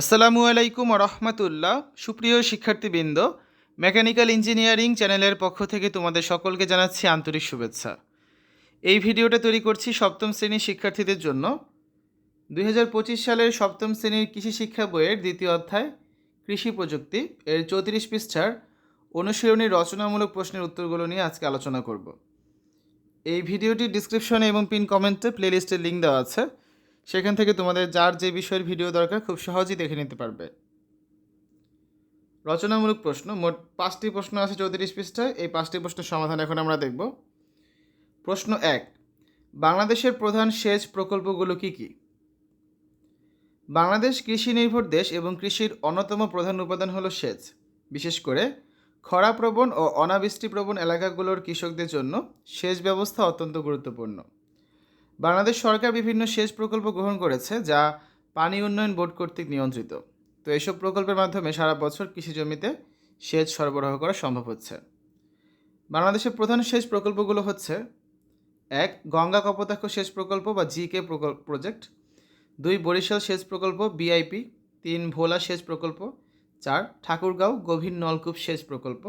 আসসালামু আলাইকুম রহমতুল্লাহ সুপ্রিয় শিক্ষার্থীবৃন্দ, মেকানিক্যাল ইঞ্জিনিয়ারিং চ্যানেলের পক্ষ থেকে তোমাদের সকলকে জানাচ্ছি আন্তরিক শুভেচ্ছা। এই ভিডিওটা তৈরি করছি সপ্তম শ্রেণির শিক্ষার্থীদের জন্য। দুই হাজার পঁচিশ সালের সপ্তম শ্রেণির কৃষি শিক্ষা বইয়ের দ্বিতীয় অধ্যায়, কৃষি প্রযুক্তি, এর চৌত্রিশ পৃষ্ঠার অনুশীলনী রচনামূলক প্রশ্নের উত্তরগুলো নিয়ে আজকে আলোচনা করব। এই ভিডিওটির ডিসক্রিপশনে এবং পিন কমেন্টে প্লেলিস্টের লিঙ্ক দেওয়া আছে। সেখান থেকে তোমাদের যার যে বিষয়ের ভিডিও দরকার খুব সহজেই দেখে নিতে পারবে। রচনামূলক প্রশ্ন, মোট পাঁচটি প্রশ্ন আছে চৌত্রিশ পৃষ্ঠায়, এই পাঁচটি প্রশ্নের সমাধান এখন আমরা দেখব। প্রশ্ন এক, বাংলাদেশের প্রধান সেচ প্রকল্পগুলো কি কি? বাংলাদেশ কৃষি নির্ভর দেশ এবং কৃষির অন্যতম প্রধান উপাদান হলো সেচ। বিশেষ করে খরাপ্রবণ ও অনাবৃষ্টিপ্রবণ এলাকাগুলোর কৃষকদের জন্য সেচ ব্যবস্থা অত্যন্ত গুরুত্বপূর্ণ। বাংলাদেশ সরকার বিভিন্ন সেচ প্রকল্প গ্রহণ করেছে যা পানি উন্নয়ন বোর্ড কর্তৃক নিয়ন্ত্রিত। তো এইসব প্রকল্পের মাধ্যমে সারা বছর কৃষি জমিতে সেচ সরবরাহ করা সম্ভব হচ্ছে। বাংলাদেশের প্রধান সেচ প্রকল্পগুলো হচ্ছে, এক, গঙ্গা কপোতাক্ষ সেচ প্রকল্প বা জিকে প্রজেক্ট। দুই, বরিশাল সেচ প্রকল্প বিআইপি তিন, ভোলা সেচ প্রকল্প। চার, ঠাকুরগাঁও গভীর নলকূপ সেচ প্রকল্প।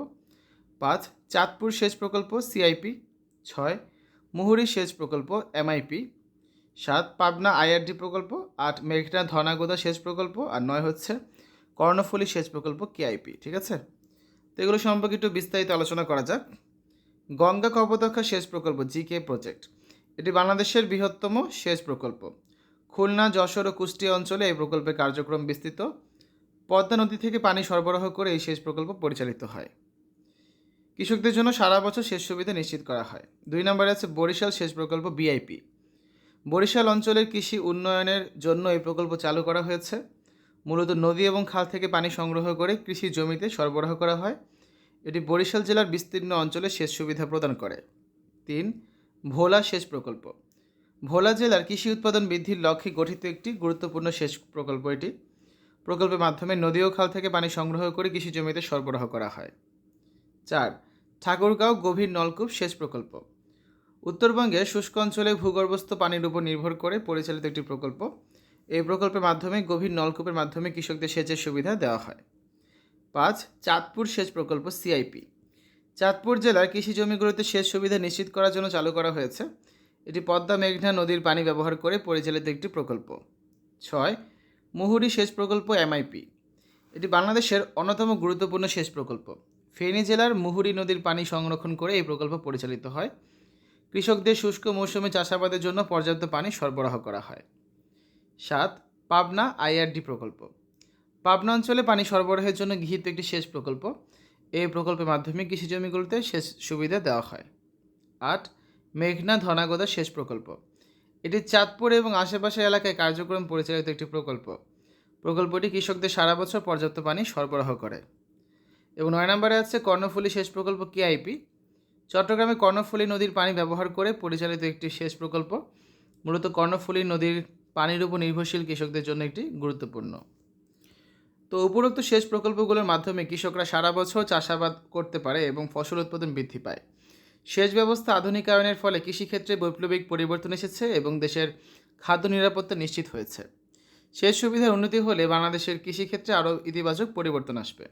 পাঁচ, চাঁদপুর সেচ প্রকল্প সিআইপি ছয় মুহুরী সেচ প্রকল্প এমআইপি সাত পাবনা আইআরডি প্রকল্প, আট মেঘনা ধনাগোদা সেচ প্রকল্প, আর নয় হচ্ছে কর্ণফুলী সেচ প্রকল্প কেআইপি ঠিক আছে? তো এগুলো সম্পর্কে একটু বিস্তারিত আলোচনা করা যাক। গঙ্গা কপোতাক্ষা সেচ প্রকল্প জিকে প্রজেক্ট এটি বাংলাদেশের বৃহত্তম সেচ প্রকল্প। খুলনা, যশোর ও কুষ্টিয়া অঞ্চলে এই প্রকল্পের কার্যক্রম বিস্তৃত। পদ্মা নদী থেকে পানি সরবরাহ করে এই সেচ প্রকল্প পরিচালিত হয়। কৃষকদের জন্য সারা বছর সেচ সুবিধা নিশ্চিত করা হয়। দুই নম্বরে আছে বরিশাল সেচ প্রকল্প বিআইপি বরিশাল অঞ্চলের কৃষি উন্নয়নের জন্য এই প্রকল্প চালু করা হয়েছে। মূলত নদী এবং খাল থেকে পানি সংগ্রহ করে কৃষি জমিতে সরবরাহ করা হয়। এটি বরিশাল জেলার বিস্তীর্ণ অঞ্চলে সেচ সুবিধা প্রদান করে। তিন, ভোলা সেচ প্রকল্প। ভোলা জেলার কৃষি উৎপাদন বৃদ্ধির লক্ষ্যে গঠিত একটি গুরুত্বপূর্ণ সেচ প্রকল্প এটি। প্রকল্পের মাধ্যমে নদী ও খাল থেকে পানি সংগ্রহ করে কৃষি জমিতে সরবরাহ করা হয়। চার ঠাকুরগাঁও গভীর নলকূপ সেচ প্রকল্প। উত্তরবঙ্গে শুষ্ক অঞ্চলে ভূগর্ভস্থ পানির উপর নির্ভর করে পরিচালিত একটি প্রকল্প। এই প্রকল্পের মাধ্যমে গভীর নলকূপের মাধ্যমে কৃষকদের সেচের সুবিধা দেওয়া হয়। পাঁচ, চাঁদপুর সেচ প্রকল্প সিআইপি চাঁদপুর জেলার কৃষি জমিগুলোতে সেচ সুবিধা নিশ্চিত করার জন্য চালু করা হয়েছে। এটি পদ্মা, মেঘনা নদীর পানি ব্যবহার করে পরিচালিত একটি প্রকল্প। ছয়, মুহুরি সেচ প্রকল্প এমআইপি এটি বাংলাদেশের অন্যতম গুরুত্বপূর্ণ সেচ প্রকল্প। ফেনী জেলার মুহুরী নদীর পানি সংরক্ষণ করে এই প্রকল্প পরিচালিত হয়। কৃষকদের শুষ্ক মৌসুমে চাষাবাদের জন্য পর্যাপ্ত পানি সরবরাহ করা হয়। সাত, পাবনা আইআরডি প্রকল্প। পাবনা অঞ্চলে পানি সরবরাহের জন্য গৃহীত একটি সেচ প্রকল্প। এই প্রকল্পের মাধ্যমে কৃষি জমিগুলোতে সেচ সুবিধা দেওয়া হয়। আট, মেঘনা ধনাগদা সেচ প্রকল্প। এটি চাঁদপুর এবং আশেপাশের এলাকায় কার্যক্রম পরিচালিত একটি প্রকল্প। প্রকল্পটি কৃষকদের সারা বছর পর্যাপ্ত পানি সরবরাহ করে। এবং নয় নম্বরে আছে কর্ণফুলী সেচ প্রকল্প কেআইপি চট্টগ্রামে কর্ণফুলী নদীর পানি ব্যবহার করে পরিচালিত একটি সেচ প্রকল্প। মূলত কর্ণফুলী নদীর পানির উপর নির্ভরশীল কৃষকদের জন্য একটি গুরুত্বপূর্ণ। তো উপরোক্ত সেচ প্রকল্পগুলোর মাধ্যমে কৃষকরা সারা বছর চাষাবাদ করতে পারে এবং ফসল উৎপাদন বৃদ্ধি পায়। সেচ ব্যবস্থা আধুনিকায়নের ফলে কৃষিক্ষেত্রে বৈপ্লবিক পরিবর্তন এসেছে এবং দেশের খাদ্য নিরাপত্তা নিশ্চিত হয়েছে। সেচ সুবিধার উন্নতি হলে বাংলাদেশের কৃষিক্ষেত্রে আরও ইতিবাচক পরিবর্তন আসবে।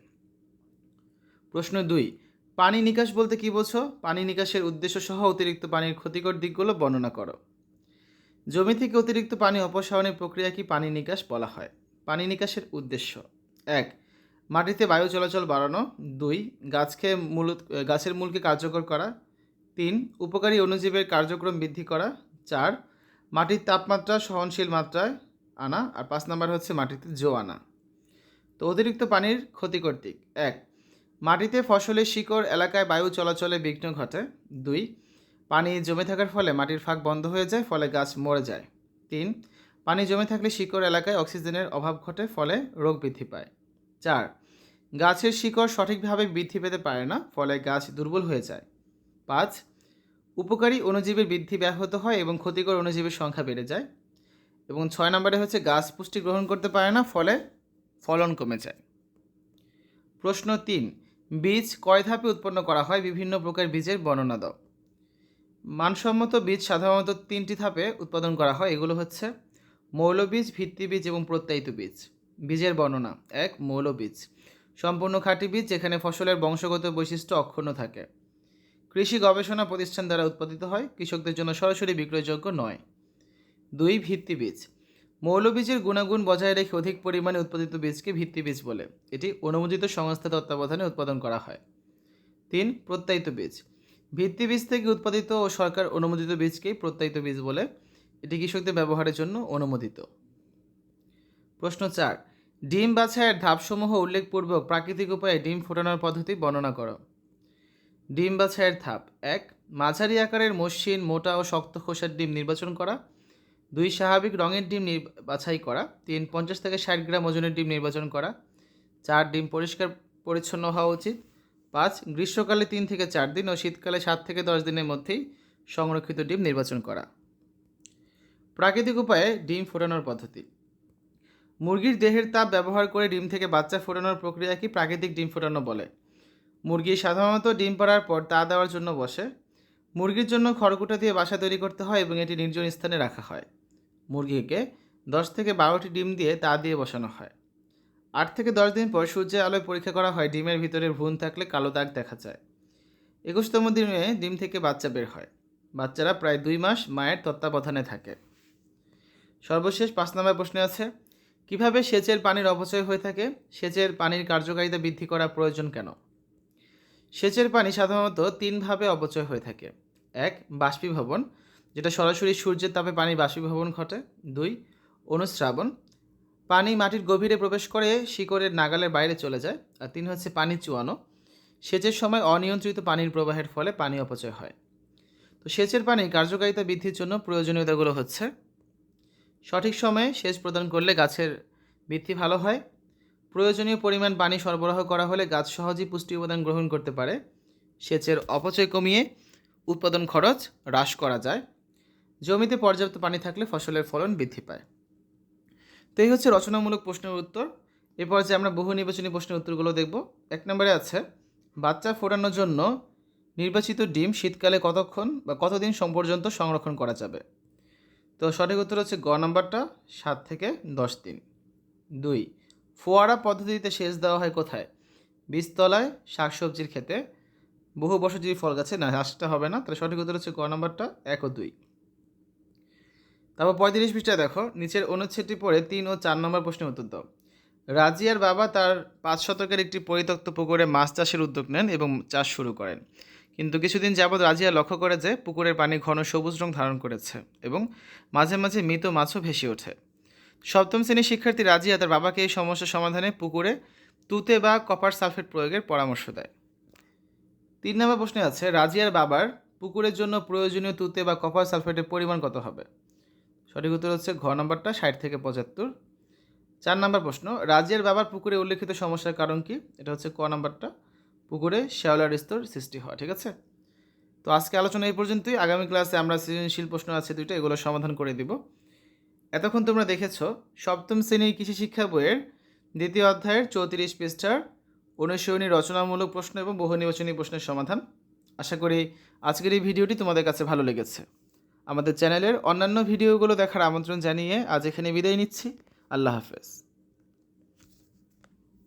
প্রশ্ন দুই, পানি নিকাশ বলতে কী বোঝো? পানি নিকাশের উদ্দেশ্য সহ অতিরিক্ত পানির ক্ষতিকর দিকগুলো বর্ণনা করো। জমি থেকে অতিরিক্ত পানি অপসারণের প্রক্রিয়া কি পানি নিকাশ বলা হয়? পানি নিকাশের উদ্দেশ্য। এক, মাটিতে বায়ু চলাচল বাড়ানো। দুই, গাছকে মূল গাছের মূলকে কার্যকর করা। তিন, উপকারী অণুজীবের কার্যক্রম বৃদ্ধি করা। চার, মাটির তাপমাত্রা সহনশীল মাত্রায় আনা। আর পাঁচ নাম্বার হচ্ছে মাটিতে জো আনা। তো অতিরিক্ত পানির ক্ষতিকর দিক। এক মাটিতে ফসলের শিকড় এলাকায় বায়ু চলাচলে বিঘ্ন ঘটে। দুই, পানি জমে থাকার ফলে মাটির ফাঁক বন্ধ হয়ে যায়, ফলে গাছ মরে যায়। তিন, পানি জমে থাকলে শিকড় এলাকায় অক্সিজেনের অভাব ঘটে, ফলে রোগ বৃদ্ধি পায়। চার, গাছের শিকড় সঠিকভাবে বৃদ্ধি পেতে পারে না, ফলে গাছ দুর্বল হয়ে যায়। পাঁচ, উপকারী অণুজীবের বৃদ্ধি ব্যাহত হয় এবং ক্ষতিকর অণুজীবের সংখ্যা বেড়ে যায়। এবং ছয় নম্বরে হচ্ছে গাছ পুষ্টি গ্রহণ করতে পারে না, ফলে ফলন কমে যায়। প্রশ্ন তিন বীজ কয় ধাপে উৎপন্ন করা হয়? বিভিন্ন প্রকার বীজের বর্ণনা দাও। মানসম্মত বীজ সাধারণত তিনটি ধাপে উৎপাদন করা হয়। এগুলো হচ্ছে মৌলবীজ, ভিত্তিবীজ এবং প্রত্যায়িত বীজ। বীজের বর্ণনা। এক মৌল বীজ সম্পূর্ণ খাঁটি বীজ যেখানে ফসলের বংশগত বৈশিষ্ট্য অক্ষুণ্ণ থাকে। কৃষি গবেষণা প্রতিষ্ঠান দ্বারা উৎপাদিত হয়। কৃষকদের জন্য সরাসরি বিক্রয়যোগ্য নয়। দুই ভিত্তি বীজ মৌলবীজের গুণাগুণ বজায় রেখে অধিক পরিমাণে উৎপাদিত বীজকে ভিত্তি বীজ বলে। এটি অনুমোদিত সংস্থা তত্ত্বাবধানে উৎপাদন করা হয়। তিন, প্রত্যায়িত বীজ। ভিত্তি বীজ থেকে উৎপাদিত ও সরকার অনুমোদিত বীজকেই প্রত্যায়িত বীজ বলে। এটি কৃষকদের ব্যবহারের জন্য অনুমোদিত। প্রশ্ন চার, ডিম বাছাইয়ের ধাপসমূহ উল্লেখপূর্বক প্রাকৃতিক উপায়ে ডিম ফোটানোর পদ্ধতি বর্ণনা করো। ডিম বাছাইয়ের ধাপ এক, মাঝারি আকারের মসৃণ, মোটা ও শক্ত খোসার ডিম নির্বাচন করা। দুই স্বাভাবিক রঙের ডিম বাছাই করা, তিন পঞ্চাশ থেকে ষাট গ্রাম ওজনের ডিম নির্বাচন করা, চার ডিম পরিষ্কার পরিচ্ছন্ন হওয়া উচিত, পাঁচ গ্রীষ্মকালে তিন থেকে চার দিন ও শীতকালে সাত থেকে দশ দিনের মধ্যেই সংরক্ষিত ডিম নির্বাচন করা। প্রাকৃতিক উপায়ে ডিম ফোটানোর পদ্ধতি। মুরগির দেহের তাপ ব্যবহার করে ডিম থেকে বাচ্চা ফোটানোর প্রক্রিয়াকে প্রাকৃতিক ডিম ফোটানো বলে? মুরগি সাধারণত ডিম পাড়ার পর তা দেওয়ার জন্য বসে মুরগির জন্য খড়কুটা দিয়ে বাসা তৈরি করতে হয় এবং এটি নির্জন স্থানে রাখা হয়। মুরগিকে দশ থেকে বারোটি ডিম দিয়ে তা দিয়ে বসানো হয়। আট থেকে দশ দিন পর সূর্যের আলোয় পরীক্ষা করা হয়, ডিমের ভিতরে ভ্রূণ থাকলে কালো দাগ দেখা যায়। একুশতম দিনে ডিম থেকে বাচ্চা বের হয়। বাচ্চারা প্রায় দুই মাস মায়ের তত্ত্বাবধানে থাকে। সর্বশেষ পাঁচ নম্বর প্রশ্নে আছে, কীভাবে সেচের পানির অপচয় হয়ে থাকে? সেচের পানির কার্যকারিতা বৃদ্ধি করা প্রয়োজন কেন? সেচের পানি সাধারণত তিনভাবে অপচয় হয়ে থাকে। এক, বাষ্পীভবন, যেটা সরাসরি সূর্যের তাপে পানি বাষ্পীভবন ঘটে। দুই, অনুস্রাবণ, পানি মাটির গভীরে প্রবেশ করে শিকড়ের নাগালের বাইরে চলে যায়। আর তিন হচ্ছে পানি চুয়ানো, সেচের সময় অনিয়ন্ত্রিত পানির প্রবাহের ফলে পানি অপচয় হয়। তো সেচের পানি কার্যকারিতা বৃদ্ধির জন্য প্রয়োজনীয়তাগুলো হচ্ছে, সঠিক সময়ে সেচ প্রদান করলে গাছের বৃদ্ধি ভালো হয়, প্রয়োজনীয় পরিমাণ পানি সরবরাহ করা হলে গাছ সহজেই পুষ্টি উপাদান গ্রহণ করতে পারে, সেচের অপচয় কমিয়ে উৎপাদন খরচ হ্রাস করা যায়। জমিতে পর্যাপ্ত পানি থাকলে ফসলের ফলন বৃদ্ধি পায়। তো এই হচ্ছে রচনামূলক প্রশ্নের উত্তর। এরপর যে আমরা বহু নির্বাচনী প্রশ্নের উত্তরগুলো দেখব। এক নম্বরে আছে, বাচ্চা ফোটানোর জন্য নির্বাচিত ডিম শীতকালে কতক্ষণ বা কতদিন পর্যন্ত সংরক্ষণ করা যাবে? তো সঠিক উত্তর হচ্ছে গ নাম্বারটা, সাত থেকে দশ দিন। দুই, ফোয়ারা পদ্ধতিতে সেচ দেওয়া হয় কোথায়? বীজতলায় শাকসবজির ক্ষেতে বহু বসতির ফল গাছে না, আসতে হবে না। তাহলে সঠিক উত্তর হচ্ছে ক নম্বরটা? এক ও দুই। তারপর পঁয়ত্রিশ পৃষ্ঠায় দেখো, নিচের অনুচ্ছেদটি পড়ে তিন ও চার নম্বর প্রশ্নের উত্তর দাও। রাজিয়ার বাবা তার পাঁচ শতকের একটি পরিত্যক্ত পুকুরে মাছ চাষের উদ্যোগ নেন এবং চাষ শুরু করেন। কিন্তু কিছুদিন যাবৎ রাজিয়া লক্ষ্য করে যে পুকুরের পানি ঘন সবুজ রং ধারণ করেছে এবং মাঝে মাঝে মৃত মাছও ভেসে ওঠে। সপ্তম শ্রেণির শিক্ষার্থী রাজিয়া তার বাবাকে এই সমস্যা সমাধানে পুকুরে তুতে বা কপার সালফেট প্রয়োগের পরামর্শ দেয়। তিন নম্বর প্রশ্নে আছে রাজিয়ার বাবার পুকুরের জন্য প্রয়োজনীয় তুতে বা কপার সালফেটের পরিমাণ কত হবে? সঠিক উত্তর হচ্ছে ঘ নম্বরটা, ষাট থেকে পঁচাত্তর। চার নম্বর প্রশ্ন রাজিয়ার বাবার পুকুরে উল্লেখিত সমস্যার কারণ কি? এটা হচ্ছে ক নম্বরটা, পুকুরে শ্যাওলার স্তর সৃষ্টি হয় ঠিক আছে? তো আজকে আলোচনা এই পর্যন্তই। আগামী ক্লাসে আমরা সৃজনশীল প্রশ্ন আছে দুইটা, এগুলো সমাধান করে দিব। এতক্ষণ তোমরা দেখেছ, সপ্তম শ্রেণির কৃষি শিক্ষা বইয়ের দ্বিতীয় অধ্যায়ের চৌত্রিশ পৃষ্ঠার অনুশীলনী রচনামূলক প্রশ্ন এবং বহু নির্বাচনী প্রশ্নের সমাধান। আশা করি আজকের এই ভিডিওটি তোমাদের কাছে ভালো লেগেছে। আমাদের চ্যানেলের অন্যান্য ভিডিওগুলো দেখার আমন্ত্রণ জানিয়ে আজ এখানে বিদায় নিচ্ছি। আল্লাহ হাফেজ।